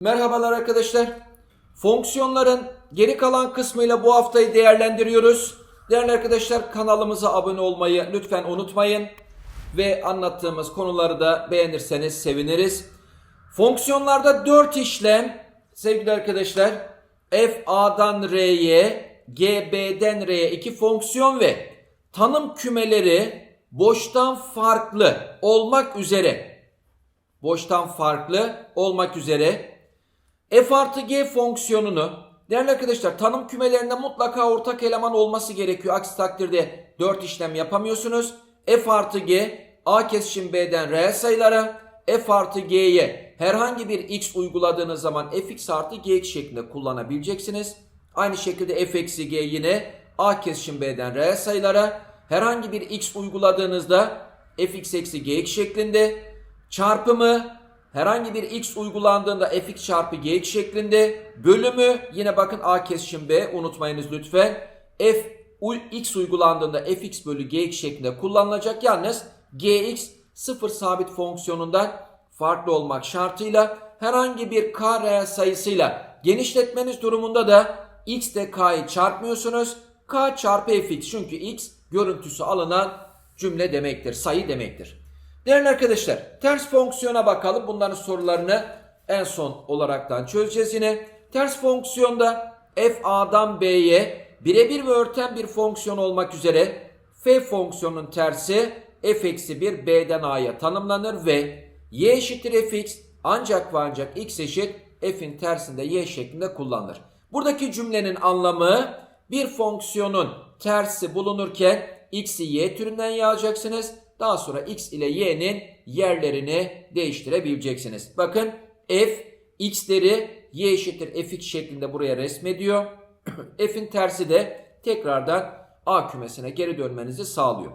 Merhabalar arkadaşlar. Fonksiyonların geri kalan kısmıyla bu haftayı değerlendiriyoruz. Değerli arkadaşlar kanalımıza abone olmayı lütfen unutmayın. Ve anlattığımız konuları da beğenirseniz seviniriz. Fonksiyonlarda 4 işlem sevgili arkadaşlar. F A'dan R'ye, G B'den R'ye iki fonksiyon ve tanım kümeleri boştan farklı olmak üzere boştan farklı olmak üzere f artı g fonksiyonunu değerli arkadaşlar tanım kümelerinde mutlaka ortak eleman olması gerekiyor. Aksi takdirde 4 işlem yapamıyorsunuz. f artı g a kesişim b'den reel sayılara f artı g'ye herhangi bir x uyguladığınız zaman fx artı gx şeklinde kullanabileceksiniz. Aynı şekilde f eksi g yine a kesişim b'den reel sayılara herhangi bir x uyguladığınızda fx eksi gx şeklinde çarpımı herhangi bir x uygulandığında fx çarpı gx şeklinde bölümü yine bakın a kesişim b unutmayınız lütfen f x uygulandığında fx bölü gx şeklinde kullanılacak. Yalnız gx sıfır sabit fonksiyonundan farklı olmak şartıyla herhangi bir k reel sayısıyla genişletmeniz durumunda da x ile k'yı çarpmıyorsunuz k çarpı fx çünkü x görüntüsü alınan cümle demektir sayı demektir. Değerli arkadaşlar ters fonksiyona bakalım. Bunların sorularını en son olaraktan çözeceğiz yine. Ters fonksiyonda f a'dan b'ye birebir ve örten bir fonksiyon olmak üzere f fonksiyonun tersi f eksi 1 b'den a'ya tanımlanır ve y eşittir fx ancak ve ancak x eşit f'in tersinde y şeklinde kullanılır. Buradaki cümlenin anlamı bir fonksiyonun tersi bulunurken x'i y türünden yazacaksınız. Daha sonra x ile y'nin yerlerini değiştirebileceksiniz. Bakın f x'leri y eşittir fx şeklinde buraya resmediyor. F'in tersi de tekrardan a kümesine geri dönmenizi sağlıyor.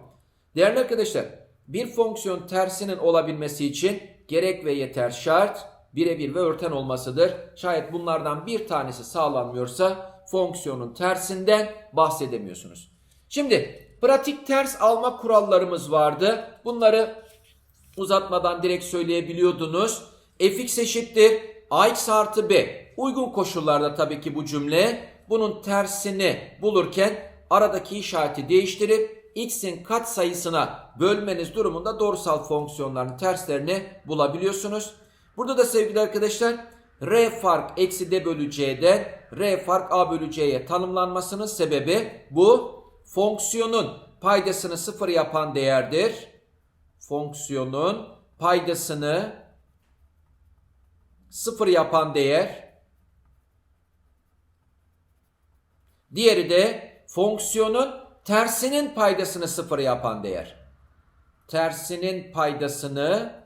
Değerli arkadaşlar bir fonksiyon tersinin olabilmesi için gerek ve yeter şart birebir ve örten olmasıdır. Şayet bunlardan bir tanesi sağlanmıyorsa fonksiyonun tersinden bahsedemiyorsunuz. Şimdi pratik ters alma kurallarımız vardı. Bunları uzatmadan direkt söyleyebiliyordunuz. fx eşittir ax artı b. Uygun koşullarda tabii ki bu cümle. Bunun tersini bulurken aradaki işareti değiştirip x'in kat sayısına bölmeniz durumunda doğrusal fonksiyonların terslerini bulabiliyorsunuz. Burada da sevgili arkadaşlar r fark eksi d bölü c'den r fark a bölü c'ye tanımlanmasının sebebi bu fonksiyonun paydasını sıfır yapan değerdir. Fonksiyonun paydasını sıfır yapan değer. Diğeri de fonksiyonun tersinin paydasını sıfır yapan değer. Tersinin paydasını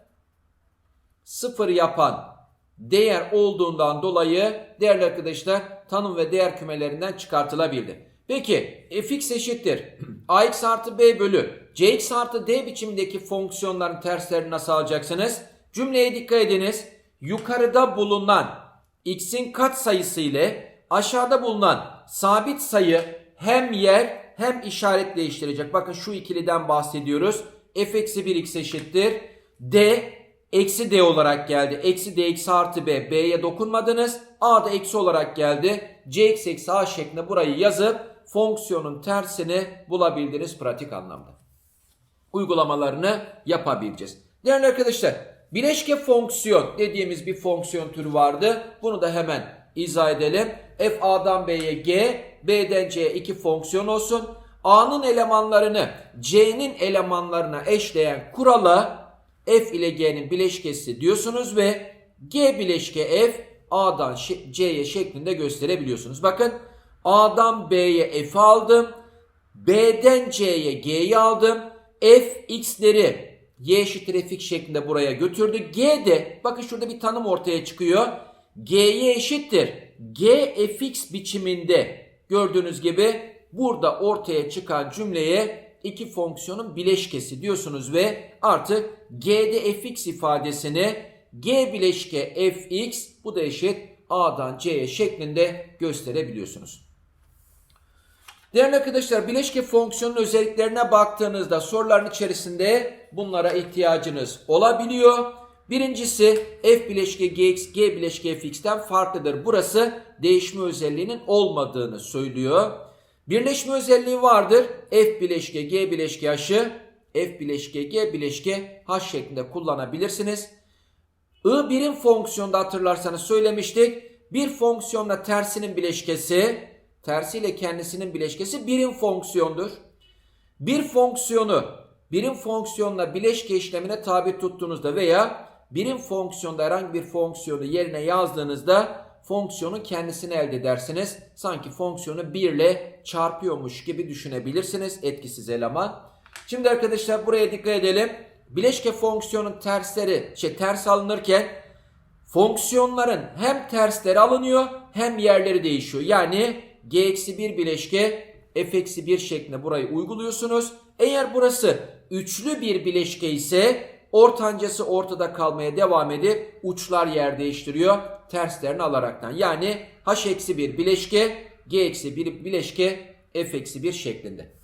sıfır yapan değer olduğundan dolayı değerli arkadaşlar tanım ve değer kümelerinden çıkartılabildi. Peki fx eşittir ax artı b bölü cx artı d biçimindeki fonksiyonların terslerini nasıl alacaksınız? Cümleye dikkat ediniz. Yukarıda bulunan x'in kat sayısı ile aşağıda bulunan sabit sayı hem yer hem işaret değiştirecek. Bakın şu ikiliden bahsediyoruz. f eksi 1 x eşittir. d eksi d olarak geldi. Eksi d eksi artı b. b'ye dokunmadınız. a da eksi olarak geldi. cx eksi a şeklinde burayı yazıp fonksiyonun tersini bulabildiniz pratik anlamda. Uygulamalarını yapabileceğiz. Değerli arkadaşlar bileşke fonksiyon dediğimiz bir fonksiyon türü vardı. Bunu da hemen izah edelim. f a'dan b'ye g, b'den c'ye iki fonksiyon olsun. a'nın elemanlarını c'nin elemanlarına eşleyen kurala f ile g'nin bileşkesi diyorsunuz ve g bileşke f a'dan c'ye şeklinde gösterebiliyorsunuz. Bakın a'dan b'ye f aldım. B'den C'ye G'yi aldım. F x'leri y eşittir fx şeklinde buraya götürdü. G de bakın şurada bir tanım ortaya çıkıyor. G'ye eşittir. G fx biçiminde gördüğünüz gibi burada ortaya çıkan cümleye iki fonksiyonun bileşkesi diyorsunuz ve artık G'de fx ifadesini G bileşke fx bu da eşit A'dan C'ye şeklinde gösterebiliyorsunuz. Değerli arkadaşlar bileşke fonksiyonun özelliklerine baktığınızda soruların içerisinde bunlara ihtiyacınız olabiliyor. Birincisi f bileşke gx, g bileşke fx'ten farklıdır. Burası değişme özelliğinin olmadığını söylüyor. Birleşme özelliği vardır. f bileşke g bileşke h'ı f bileşke g bileşke h şeklinde kullanabilirsiniz. I birim fonksiyonda hatırlarsanız söylemiştik. Bir fonksiyonla tersinin bileşkesi, tersiyle kendisinin bileşkesi birim fonksiyondur. Bir fonksiyonu birim fonksiyonla bileşke işlemine tabi tuttuğunuzda veya birim fonksiyonda herhangi bir fonksiyonu yerine yazdığınızda fonksiyonun kendisini elde edersiniz. Sanki fonksiyonu 1 ile çarpıyormuş gibi düşünebilirsiniz etkisiz eleman. Şimdi arkadaşlar buraya dikkat edelim. Bileşke fonksiyonun tersleri, şey ters alınırken fonksiyonların hem tersleri alınıyor hem yerleri değişiyor. Yani g-1 bileşke f-1 şeklinde burayı uyguluyorsunuz. Eğer burası üçlü bir bileşke ise ortancası ortada kalmaya devam edip uçlar yer değiştiriyor terslerini alaraktan. Yani h-1 bileşke g-1 bileşke f-1 şeklinde.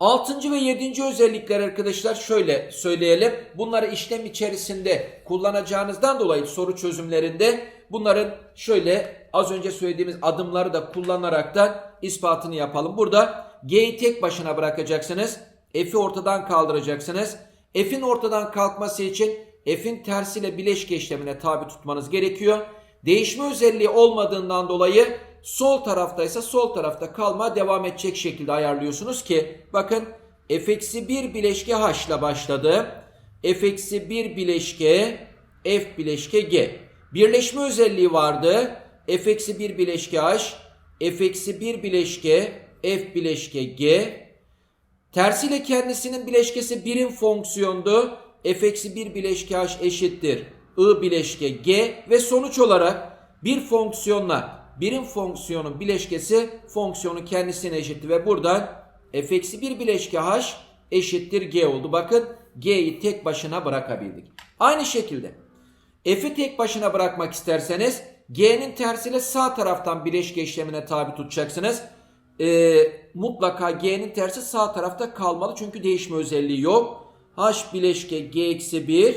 Altıncı ve yedinci özellikler arkadaşlar şöyle söyleyelim. Bunları işlem içerisinde kullanacağınızdan dolayı soru çözümlerinde bunların şöyle az önce söylediğimiz adımları da kullanarak da ispatını yapalım. Burada G'yi tek başına bırakacaksınız. F'i ortadan kaldıracaksınız. F'in ortadan kalkması için F'in tersiyle bileşke işlemine tabi tutmanız gerekiyor. Değişme özelliği olmadığından dolayı sol tarafta ise sol tarafta kalma devam edecek şekilde ayarlıyorsunuz ki bakın f-1 bileşke h ile başladı. f-1 bileşke f bileşke g. Birleşme özelliği vardı. f-1 bileşke h, f-1 bileşke f bileşke g. Tersiyle kendisinin bileşkesi birim fonksiyondu. F-1 bileşke h eşittir i bileşke g ve sonuç olarak bir fonksiyonla birim fonksiyonun bileşkesi fonksiyonun kendisine eşitti ve buradan f-1 bileşke h eşittir g oldu. Bakın g'yi tek başına bırakabildik. Aynı şekilde f'i tek başına bırakmak isterseniz g'nin tersiyle sağ taraftan bileşke işlemine tabi tutacaksınız. Ee, mutlaka g'nin tersi sağ tarafta kalmalı çünkü değişme özelliği yok. H bileşke g eksi 1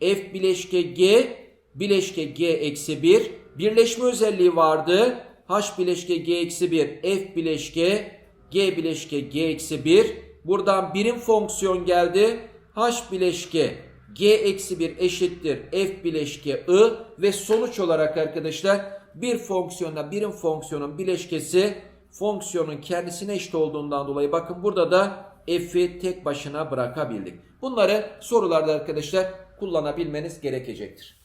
f bileşke g bileşke g eksi 1 birleşme özelliği vardı. H bileşke G eksi 1, F bileşke G bileşke G eksi 1. Buradan birim fonksiyon geldi. H bileşke G eksi 1 eşittir F bileşke I ve sonuç olarak arkadaşlar bir fonksiyonla birim fonksiyonun bileşkesi fonksiyonun kendisine eşit olduğundan dolayı bakın burada da F'i tek başına bırakabildik. Bunları sorularda arkadaşlar kullanabilmeniz gerekecektir.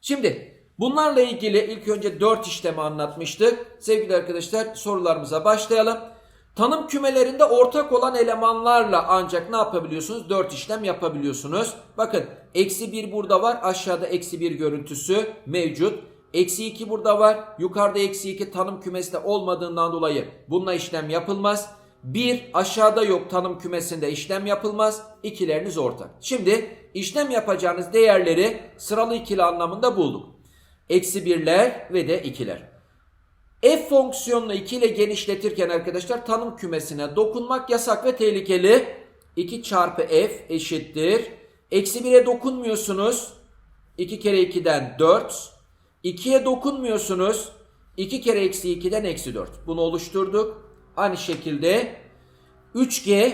Şimdi Bunlarla ilgili ilk önce 4 işlemi anlatmıştık. Sevgili arkadaşlar sorularımıza başlayalım. Tanım kümelerinde ortak olan elemanlarla ancak ne yapabiliyorsunuz? 4 işlem yapabiliyorsunuz. Bakın eksi 1 burada var. Aşağıda eksi 1 görüntüsü mevcut. Eksi 2 burada var. Yukarıda eksi 2 tanım kümesinde olmadığından dolayı bununla işlem yapılmaz. 1 aşağıda yok tanım kümesinde işlem yapılmaz. İkileriniz ortak. Şimdi işlem yapacağınız değerleri sıralı ikili anlamında bulduk eksi birler ve de ikiler. F fonksiyonunu 2 ile genişletirken arkadaşlar tanım kümesine dokunmak yasak ve tehlikeli. 2 çarpı f eşittir. Eksi 1'e dokunmuyorsunuz. 2 kere 2'den 4. 2'ye dokunmuyorsunuz. 2 kere eksi 2'den eksi 4. Bunu oluşturduk. Aynı şekilde 3g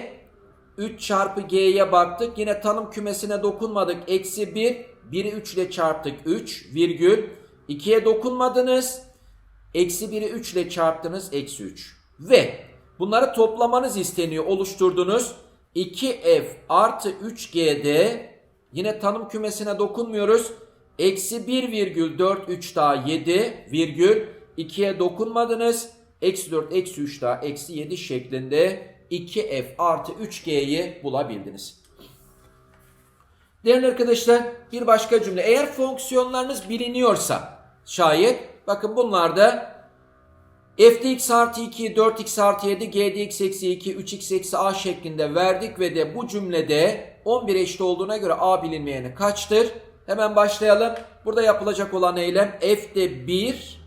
3 çarpı g'ye baktık. Yine tanım kümesine dokunmadık. Eksi 1. 1'i 3 ile çarptık. 3 virgül. 2'ye dokunmadınız. Eksi 1'i 3 ile çarptınız. Eksi 3. Ve bunları toplamanız isteniyor. Oluşturdunuz. 2f artı 3g'de yine tanım kümesine dokunmuyoruz. Eksi 1 virgül 4 3 daha 7 virgül 2'ye dokunmadınız. Eksi 4 eksi 3 daha eksi 7 şeklinde 2f artı 3g'yi bulabildiniz. Değerli arkadaşlar bir başka cümle. Eğer fonksiyonlarınız biliniyorsa şayet bakın bunlarda f'dx artı 2, 4x artı 7, gdx eksi 2, 3x eksi a şeklinde verdik ve de bu cümlede 11 eşit olduğuna göre a bilinmeyeni kaçtır? Hemen başlayalım. Burada yapılacak olan eylem f'de 1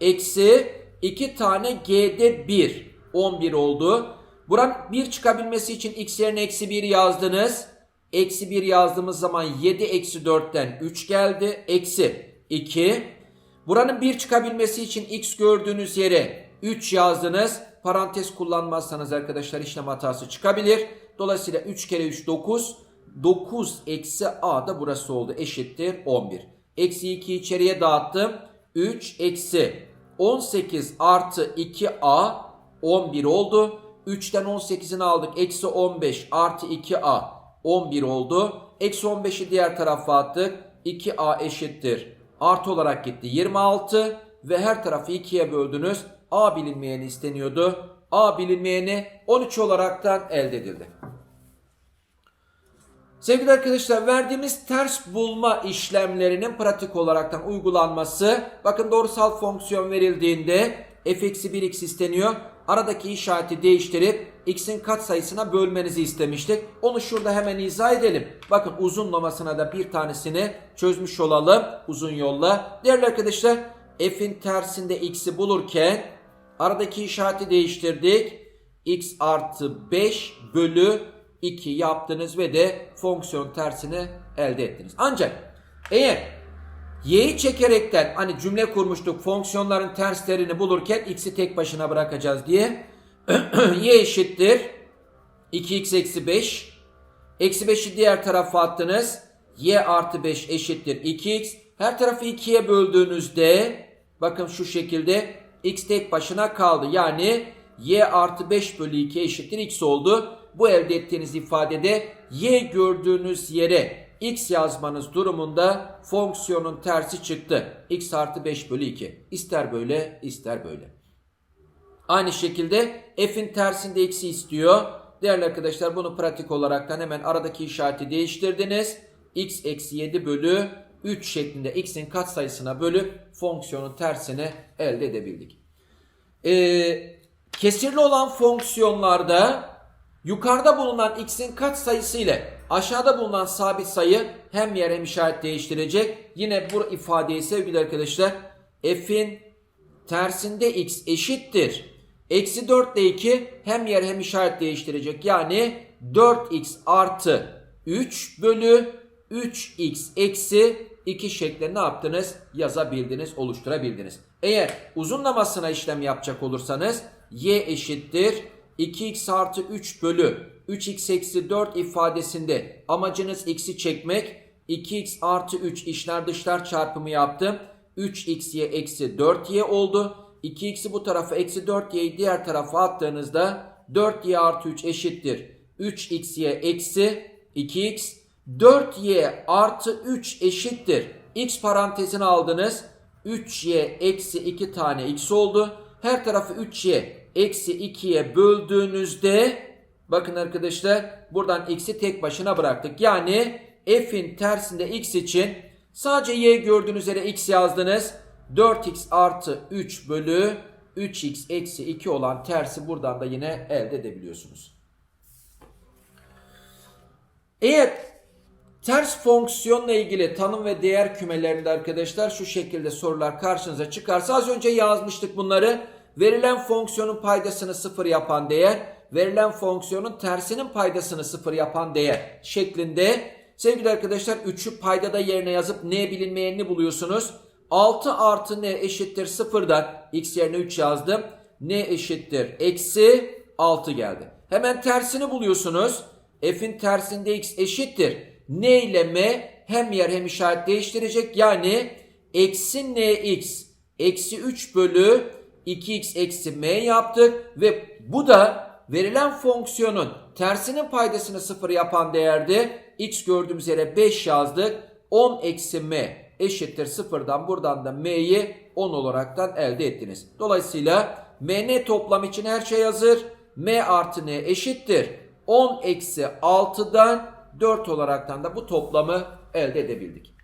eksi 2 tane G'de 1. 11 oldu. Buranın 1 çıkabilmesi için x yerine eksi 1 yazdınız. Eksi 1 yazdığımız zaman 7 eksi 4'ten 3 geldi. Eksi 2. Buranın 1 çıkabilmesi için x gördüğünüz yere 3 yazdınız. Parantez kullanmazsanız arkadaşlar işlem hatası çıkabilir. Dolayısıyla 3 kere 3 9. 9 eksi a da burası oldu. Eşittir 11. Eksi 2 içeriye dağıttım. 3 eksi 18 artı 2a 11 oldu. 3'ten 18'ini aldık. Eksi 15 artı 2a 11 oldu. Eksi 15'i diğer tarafa attık. 2a eşittir. Artı olarak gitti. 26 ve her tarafı 2'ye böldünüz. a bilinmeyeni isteniyordu. a bilinmeyeni 13 olaraktan elde edildi. Sevgili arkadaşlar verdiğimiz ters bulma işlemlerinin pratik olaraktan uygulanması bakın doğrusal fonksiyon verildiğinde f-1x isteniyor. Aradaki işareti değiştirip x'in katsayısına bölmenizi istemiştik. Onu şurada hemen izah edelim. Bakın uzunlamasına da bir tanesini çözmüş olalım uzun yolla. Değerli arkadaşlar f'in tersinde x'i bulurken aradaki işareti değiştirdik. x artı 5 bölü 2 yaptınız ve de fonksiyon tersini elde ettiniz. Ancak eğer y'yi çekerekten hani cümle kurmuştuk fonksiyonların terslerini bulurken x'i tek başına bırakacağız diye y eşittir 2x eksi 5 eksi 5'i diğer tarafa attınız y artı 5 eşittir 2x her tarafı 2'ye böldüğünüzde bakın şu şekilde x tek başına kaldı. Yani y artı 5 bölü 2 eşittir x oldu bu elde ettiğiniz ifadede y gördüğünüz yere x yazmanız durumunda fonksiyonun tersi çıktı. x artı 5 bölü 2. İster böyle ister böyle. Aynı şekilde f'in tersinde x'i istiyor. Değerli arkadaşlar bunu pratik olaraktan hemen aradaki işareti değiştirdiniz. x eksi 7 bölü 3 şeklinde x'in katsayısına bölüp fonksiyonun tersini elde edebildik. Ee, kesirli olan fonksiyonlarda Yukarıda bulunan x'in kaç sayısı ile aşağıda bulunan sabit sayı hem yer hem işaret değiştirecek. Yine bu ifadeyi sevgili arkadaşlar f'in tersinde x eşittir. Eksi 4 ile 2 hem yer hem işaret değiştirecek. Yani 4x artı 3 bölü 3x eksi 2 şeklinde ne yaptınız? Yazabildiniz, oluşturabildiniz. Eğer uzunlamasına işlem yapacak olursanız y eşittir 2x artı 3 bölü 3x eksi 4 ifadesinde amacınız x'i çekmek. 2x artı 3 işler dışlar çarpımı yaptım. 3xy eksi 4y oldu. 2x'i bu tarafa eksi 4y'yi diğer tarafa attığınızda 4y artı 3 eşittir. 3xy eksi 2x 4y artı 3 eşittir. x parantezini aldınız. 3y eksi 2 tane x oldu. Her tarafı 3y eksi 2'ye böldüğünüzde bakın arkadaşlar buradan x'i tek başına bıraktık. Yani f'in tersinde x için sadece y gördüğünüz üzere x yazdınız. 4x artı 3 bölü 3x eksi 2 olan tersi buradan da yine elde edebiliyorsunuz. Eğer ters fonksiyonla ilgili tanım ve değer kümelerinde arkadaşlar şu şekilde sorular karşınıza çıkarsa az önce yazmıştık bunları. Verilen fonksiyonun paydasını sıfır yapan değer, verilen fonksiyonun tersinin paydasını sıfır yapan değer şeklinde sevgili arkadaşlar 3'ü paydada yerine yazıp n bilinmeyenini buluyorsunuz. 6 artı n eşittir sıfırdan x yerine 3 yazdım. n eşittir eksi 6 geldi. Hemen tersini buluyorsunuz. f'in tersinde x eşittir. n ile m hem yer hem işaret değiştirecek. Yani eksi nx eksi 3 bölü 2x eksi m yaptık ve bu da verilen fonksiyonun tersinin paydasını sıfır yapan değerde x gördüğümüz yere 5 yazdık. 10 eksi m eşittir sıfırdan buradan da m'yi 10 olaraktan elde ettiniz. Dolayısıyla mn toplam için her şey hazır. m artı n eşittir. 10 eksi 6'dan 4 olaraktan da bu toplamı elde edebildik.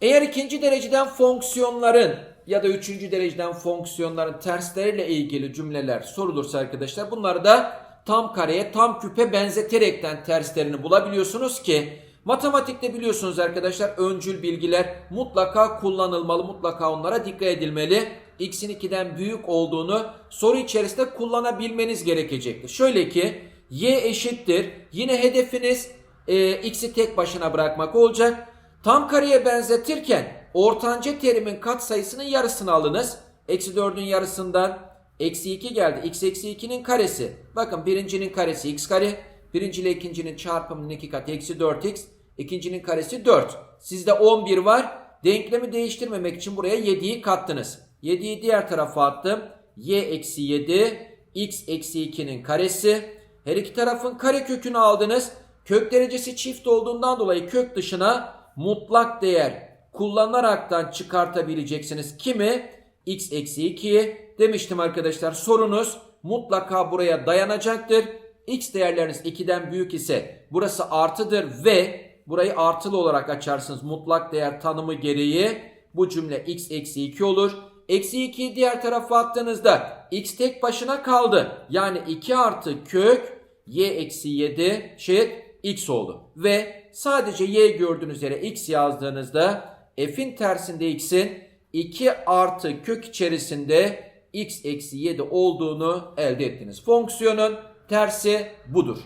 Eğer ikinci dereceden fonksiyonların ya da üçüncü dereceden fonksiyonların tersleriyle ilgili cümleler sorulursa arkadaşlar bunları da tam kareye tam küpe benzeterekten terslerini bulabiliyorsunuz ki matematikte biliyorsunuz arkadaşlar öncül bilgiler mutlaka kullanılmalı mutlaka onlara dikkat edilmeli. x'in 2'den büyük olduğunu soru içerisinde kullanabilmeniz gerekecektir. Şöyle ki y eşittir. Yine hedefiniz e, x'i tek başına bırakmak olacak. Tam kareye benzetirken ortanca terimin katsayısının yarısını alınız. Eksi 4'ün yarısından eksi 2 geldi. x eksi 2'nin karesi. Bakın birincinin karesi x kare. Birinci ile ikincinin çarpımının 2 katı eksi 4x. İkincinin karesi 4. Sizde 11 var. Denklemi değiştirmemek için buraya 7'yi kattınız. 7'yi diğer tarafa attım. y eksi 7 x eksi 2'nin karesi. Her iki tarafın kare kökünü aldınız. Kök derecesi çift olduğundan dolayı kök dışına mutlak değer kullanaraktan çıkartabileceksiniz. Kimi? x eksi 2'yi demiştim arkadaşlar. Sorunuz mutlaka buraya dayanacaktır. x değerleriniz 2'den büyük ise burası artıdır ve burayı artılı olarak açarsınız. Mutlak değer tanımı gereği bu cümle x eksi 2 olur. Eksi 2'yi diğer tarafa attığınızda x tek başına kaldı. Yani 2 artı kök y eksi 7 şey x oldu. Ve sadece y gördüğünüz yere x yazdığınızda f'in tersinde x'in 2 artı kök içerisinde x eksi 7 olduğunu elde ettiniz. Fonksiyonun tersi budur.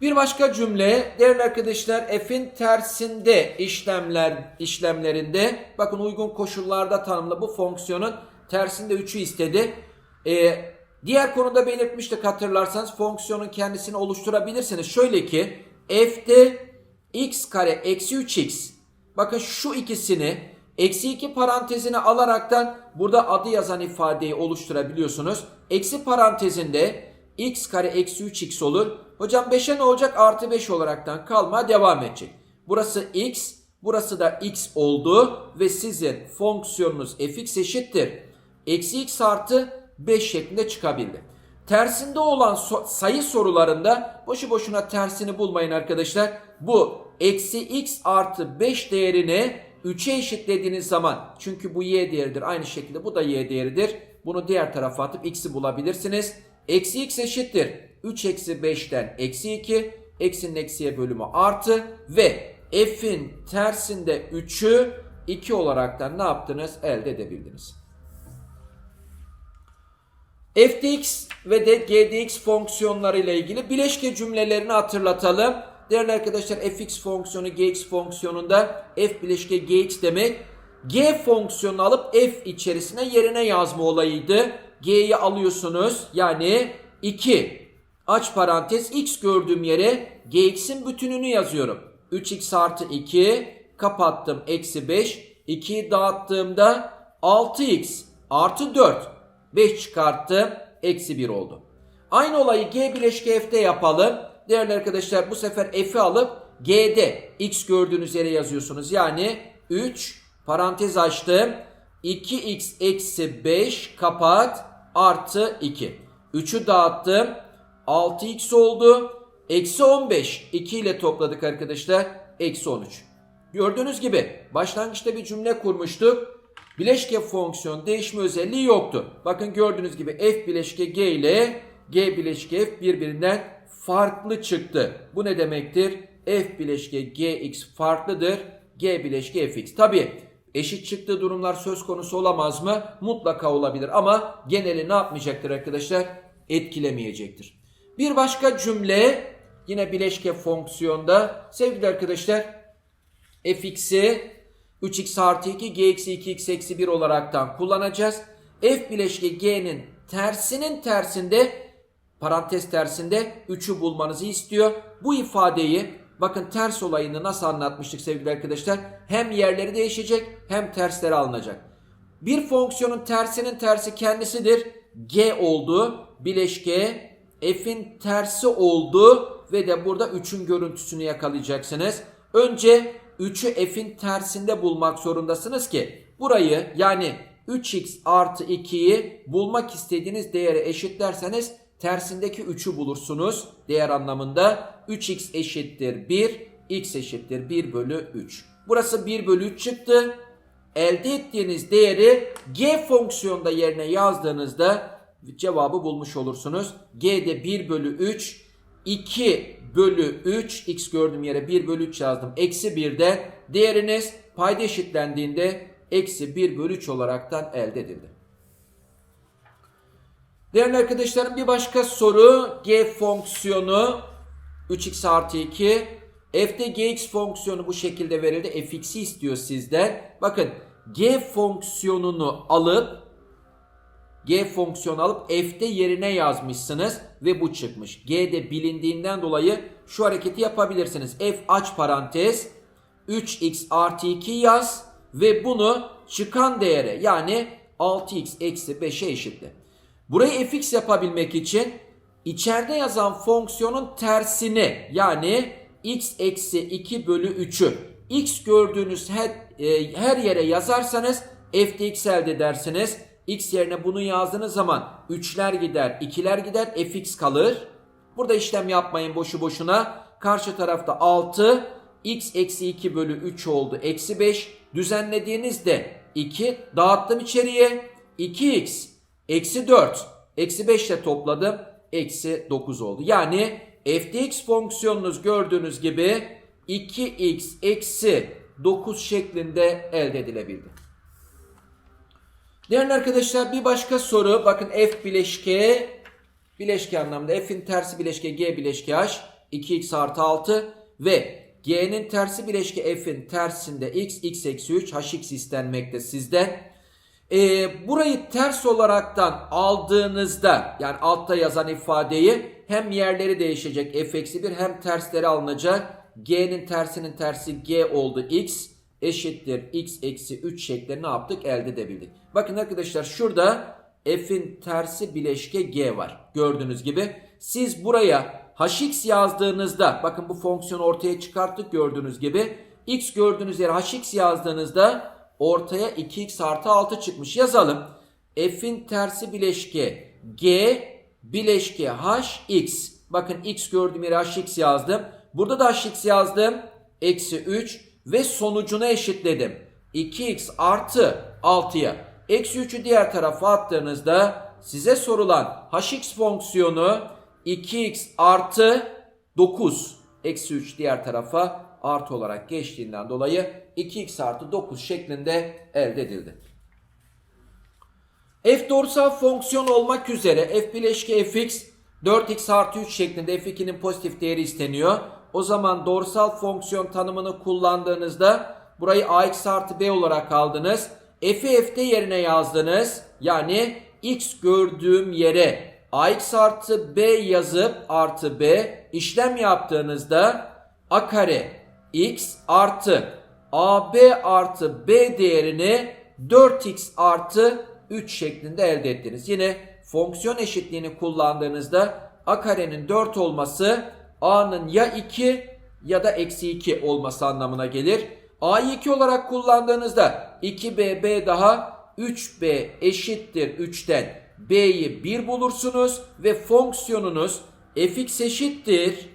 Bir başka cümle değerli arkadaşlar f'in tersinde işlemler işlemlerinde bakın uygun koşullarda tanımlı bu fonksiyonun tersinde 3'ü istedi. Ee, diğer konuda belirtmiştik hatırlarsanız fonksiyonun kendisini oluşturabilirsiniz. Şöyle ki f'de x kare eksi 3x bakın şu ikisini eksi 2 parantezine alaraktan burada adı yazan ifadeyi oluşturabiliyorsunuz. Eksi parantezinde x kare eksi 3x olur. Hocam 5'e ne olacak? Artı 5 olaraktan kalmaya devam edecek. Burası x, burası da x oldu ve sizin fonksiyonunuz fx eşittir. Eksi x artı 5 şeklinde çıkabildi. Tersinde olan so- sayı sorularında boşu boşuna tersini bulmayın arkadaşlar. Bu eksi x artı 5 değerini 3'e eşitlediğiniz zaman çünkü bu y değeridir aynı şekilde bu da y değeridir. Bunu diğer tarafa atıp x'i bulabilirsiniz. Eksi x eşittir. 3 eksi 5'ten eksi 2. Eksinin eksiye bölümü artı. Ve f'in tersinde 3'ü 2 olaraktan ne yaptınız? Elde edebildiniz. Fdx ve de gdx fonksiyonları ile ilgili bileşke cümlelerini hatırlatalım. Değerli arkadaşlar fx fonksiyonu gx fonksiyonunda f bileşke gx demek g fonksiyonunu alıp f içerisine yerine yazma olayıydı. G'yi alıyorsunuz yani 2 aç parantez x gördüğüm yere gx'in bütününü yazıyorum. 3x artı 2 kapattım eksi 5 2'yi dağıttığımda 6x artı 4 5 çıkarttım eksi 1 oldu. Aynı olayı g bileşke f'te yapalım. Değerli arkadaşlar bu sefer f'i alıp g'de x gördüğünüz yere yazıyorsunuz. Yani 3 parantez açtım. 2x eksi 5 kapat artı 2. 3'ü dağıttım. 6x oldu. Eksi 15. 2 ile topladık arkadaşlar. Eksi 13. Gördüğünüz gibi başlangıçta bir cümle kurmuştuk. Bileşke fonksiyon değişme özelliği yoktu. Bakın gördüğünüz gibi f bileşke g ile g bileşke f birbirinden farklı çıktı. Bu ne demektir? f bileşke gx farklıdır. g bileşke fx. Tabi eşit çıktığı durumlar söz konusu olamaz mı? Mutlaka olabilir ama geneli ne yapmayacaktır arkadaşlar? Etkilemeyecektir. Bir başka cümle yine bileşke fonksiyonda sevgili arkadaşlar fx'i 3x artı 2 g eksi 2x eksi 1 olaraktan kullanacağız. f bileşke g'nin tersinin tersinde parantez tersinde 3'ü bulmanızı istiyor. Bu ifadeyi bakın ters olayını nasıl anlatmıştık sevgili arkadaşlar. Hem yerleri değişecek hem tersleri alınacak. Bir fonksiyonun tersinin tersi kendisidir. G oldu. Bileşke f'in tersi oldu ve de burada 3'ün görüntüsünü yakalayacaksınız. Önce 3'ü f'in tersinde bulmak zorundasınız ki burayı yani 3x artı 2'yi bulmak istediğiniz değere eşitlerseniz tersindeki 3'ü bulursunuz değer anlamında. 3x eşittir 1, x eşittir 1 bölü 3. Burası 1 bölü 3 çıktı. Elde ettiğiniz değeri g fonksiyonda yerine yazdığınızda cevabı bulmuş olursunuz. G'de 1 bölü 3, 2 bölü 3, x gördüğüm yere 1 bölü 3 yazdım. Eksi 1'de değeriniz payda eşitlendiğinde eksi 1 bölü 3 olaraktan elde edildi. Değerli arkadaşlarım bir başka soru g fonksiyonu 3x artı 2 f'de gx fonksiyonu bu şekilde verildi fx'i istiyor sizden. Bakın g fonksiyonunu alıp g fonksiyonu alıp f'de yerine yazmışsınız ve bu çıkmış. g de bilindiğinden dolayı şu hareketi yapabilirsiniz. f aç parantez 3x artı 2 yaz ve bunu çıkan değere yani 6x eksi 5'e eşitle. Burayı fx yapabilmek için içeride yazan fonksiyonun tersini yani x eksi 2 bölü 3'ü x gördüğünüz her, e, her yere yazarsanız f'de x elde edersiniz. X yerine bunu yazdığınız zaman 3'ler gider 2'ler gider fx kalır. Burada işlem yapmayın boşu boşuna. Karşı tarafta 6 x eksi 2 bölü 3 oldu eksi 5. Düzenlediğinizde 2 dağıttım içeriye 2x eksi 4 eksi 5 ile topladım eksi 9 oldu. Yani fdx fonksiyonunuz gördüğünüz gibi 2x eksi 9 şeklinde elde edilebildi. Değerli arkadaşlar bir başka soru. Bakın f bileşke bileşke anlamında f'in tersi bileşke g bileşke h 2x artı 6 ve g'nin tersi bileşke f'in tersinde x x eksi 3 hx istenmekte sizden. Ee, burayı ters olaraktan aldığınızda yani altta yazan ifadeyi hem yerleri değişecek f eksi 1 hem tersleri alınacak. g'nin tersinin tersi g oldu x eşittir x eksi 3 şeklinde ne yaptık elde edebildik. Bakın arkadaşlar şurada f'in tersi bileşke g var. Gördüğünüz gibi siz buraya hx yazdığınızda bakın bu fonksiyonu ortaya çıkarttık gördüğünüz gibi. x gördüğünüz yere hx yazdığınızda ortaya 2x artı 6 çıkmış. Yazalım. f'in tersi bileşke g bileşke h x. Bakın x gördüğüm yere hx yazdım. Burada da hx yazdım. Eksi 3 ve sonucunu eşitledim. 2x artı 6'ya. Eksi 3'ü diğer tarafa attığınızda size sorulan hx fonksiyonu 2x artı 9. Eksi 3 diğer tarafa artı olarak geçtiğinden dolayı 2x artı 9 şeklinde elde edildi. f doğrusal fonksiyon olmak üzere f bileşke fx 4x artı 3 şeklinde f2'nin pozitif değeri isteniyor. O zaman doğrusal fonksiyon tanımını kullandığınızda burayı ax artı b olarak aldınız. F'i f'te yerine yazdınız. Yani x gördüğüm yere ax artı b yazıp artı b işlem yaptığınızda a kare x artı ab artı b değerini 4x artı 3 şeklinde elde ettiniz. Yine fonksiyon eşitliğini kullandığınızda a karenin 4 olması a'nın ya 2 ya da eksi 2 olması anlamına gelir. a'yı 2 olarak kullandığınızda 2b b daha 3b eşittir 3'ten b'yi 1 bulursunuz ve fonksiyonunuz fx eşittir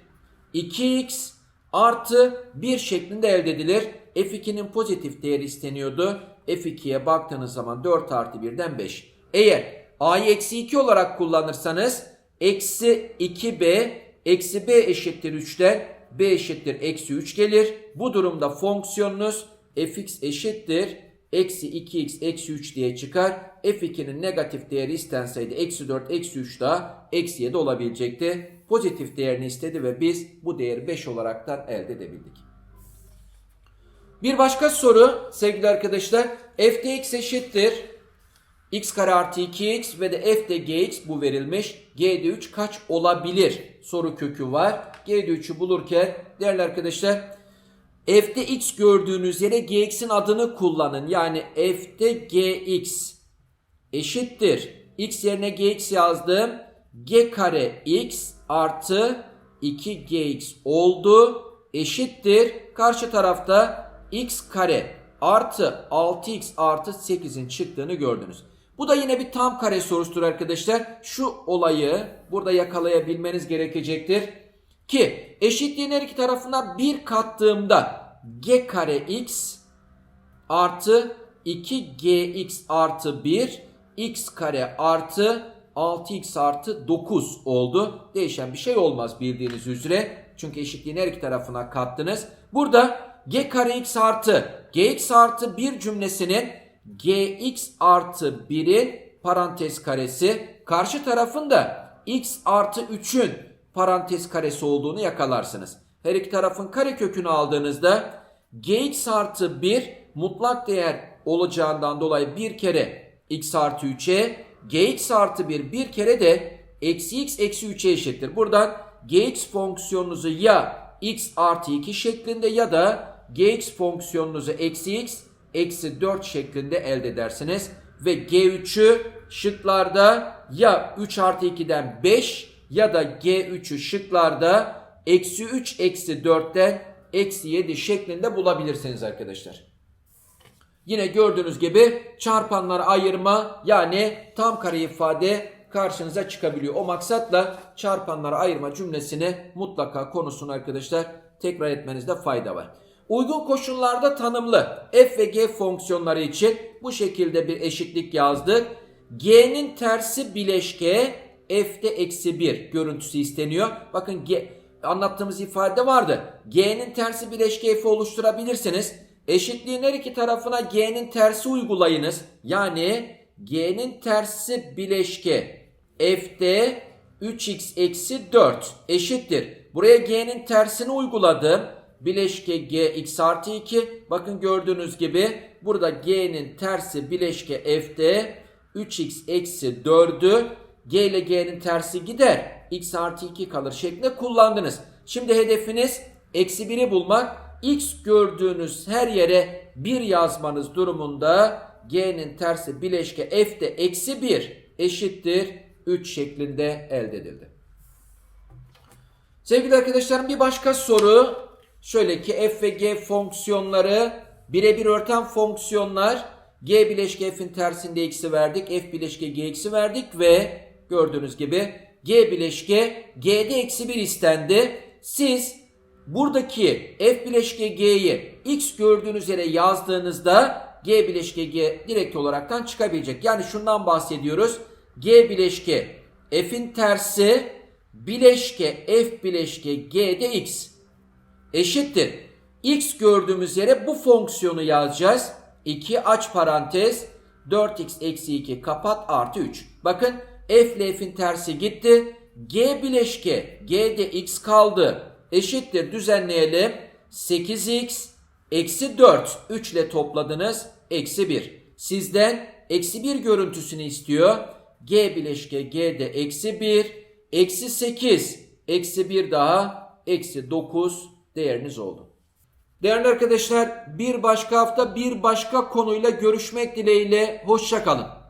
2x artı 1 şeklinde elde edilir. F2'nin pozitif değeri isteniyordu. F2'ye baktığınız zaman 4 artı 1'den 5. Eğer a'yı eksi 2 olarak kullanırsanız eksi 2b eksi b eşittir 3'ten b eşittir eksi 3 gelir. Bu durumda fonksiyonunuz fx eşittir eksi 2x eksi 3 diye çıkar. F2'nin negatif değeri istenseydi eksi 4 eksi 3 daha eksi 7 olabilecekti. Pozitif değerini istedi ve biz bu değeri 5 olaraktan elde edebildik. Bir başka soru sevgili arkadaşlar. f de x eşittir. x kare artı 2x ve de f de gx bu verilmiş. G'de 3 kaç olabilir? Soru kökü var. g'de 3'ü bulurken değerli arkadaşlar f'de x gördüğünüz yere gx'in adını kullanın. Yani f'de gx eşittir. x yerine gx yazdım. g kare x artı 2gx oldu. Eşittir. Karşı tarafta x kare artı 6x artı 8'in çıktığını gördünüz. Bu da yine bir tam kare sorusudur arkadaşlar. Şu olayı burada yakalayabilmeniz gerekecektir. Ki eşitliğin her iki tarafına 1 kattığımda g kare x artı 2gx artı 1 x kare artı 6x artı 9 oldu. Değişen bir şey olmaz bildiğiniz üzere. Çünkü eşitliğin her iki tarafına kattınız. Burada g kare x artı gx artı 1 cümlesinin gx artı 1'in parantez karesi. Karşı tarafın da x artı 3'ün parantez karesi olduğunu yakalarsınız. Her iki tarafın kare kökünü aldığınızda gx artı 1 mutlak değer olacağından dolayı bir kere x artı 3'e gx artı 1 bir kere de eksi x eksi 3'e eşittir. Buradan gx fonksiyonunuzu ya x artı 2 şeklinde ya da gx fonksiyonunuzu eksi x eksi 4 şeklinde elde edersiniz. Ve g3'ü şıklarda ya 3 artı 2'den 5 ya da g3'ü şıklarda eksi 3 eksi 4'ten eksi 7 şeklinde bulabilirsiniz arkadaşlar. Yine gördüğünüz gibi çarpanları ayırma yani tam kare ifade karşınıza çıkabiliyor. O maksatla çarpanları ayırma cümlesini mutlaka konusunu arkadaşlar tekrar etmenizde fayda var. Uygun koşullarda tanımlı f ve g fonksiyonları için bu şekilde bir eşitlik yazdık. g'nin tersi bileşke f'de eksi 1 görüntüsü isteniyor. Bakın g, anlattığımız ifade vardı. g'nin tersi bileşke f oluşturabilirsiniz. Eşitliğin her iki tarafına g'nin tersi uygulayınız. Yani g'nin tersi bileşke f'de 3x eksi 4 eşittir. Buraya g'nin tersini uyguladım. Bileşke g x artı 2. Bakın gördüğünüz gibi burada g'nin tersi bileşke f'de 3x eksi 4'ü g ile g'nin tersi gider. x artı 2 kalır şeklinde kullandınız. Şimdi hedefiniz eksi 1'i bulmak. x gördüğünüz her yere 1 yazmanız durumunda g'nin tersi bileşke f'de eksi 1 eşittir 3 şeklinde elde edildi. Sevgili arkadaşlarım bir başka soru şöyle ki f ve g fonksiyonları birebir örten fonksiyonlar g bileşke f'in tersinde x'i verdik f bileşke g x'i verdik ve gördüğünüz gibi g bileşke g'de eksi 1 istendi. Siz buradaki f bileşke g'yi x gördüğünüz yere yazdığınızda g bileşke g direkt olaraktan çıkabilecek. Yani şundan bahsediyoruz. g bileşke f'in tersi bileşke f bileşke g'de x eşittir. x gördüğümüz yere bu fonksiyonu yazacağız. 2 aç parantez 4x eksi 2 kapat artı 3. Bakın f ile f'in tersi gitti. g bileşke g'de x kaldı. Eşittir düzenleyelim. 8x eksi 4 3 ile topladınız. Eksi 1. Sizden eksi 1 görüntüsünü istiyor. g bileşke g'de eksi 1 eksi 8 eksi 1 daha eksi 9 değeriniz oldu. Değerli arkadaşlar bir başka hafta bir başka konuyla görüşmek dileğiyle hoşçakalın.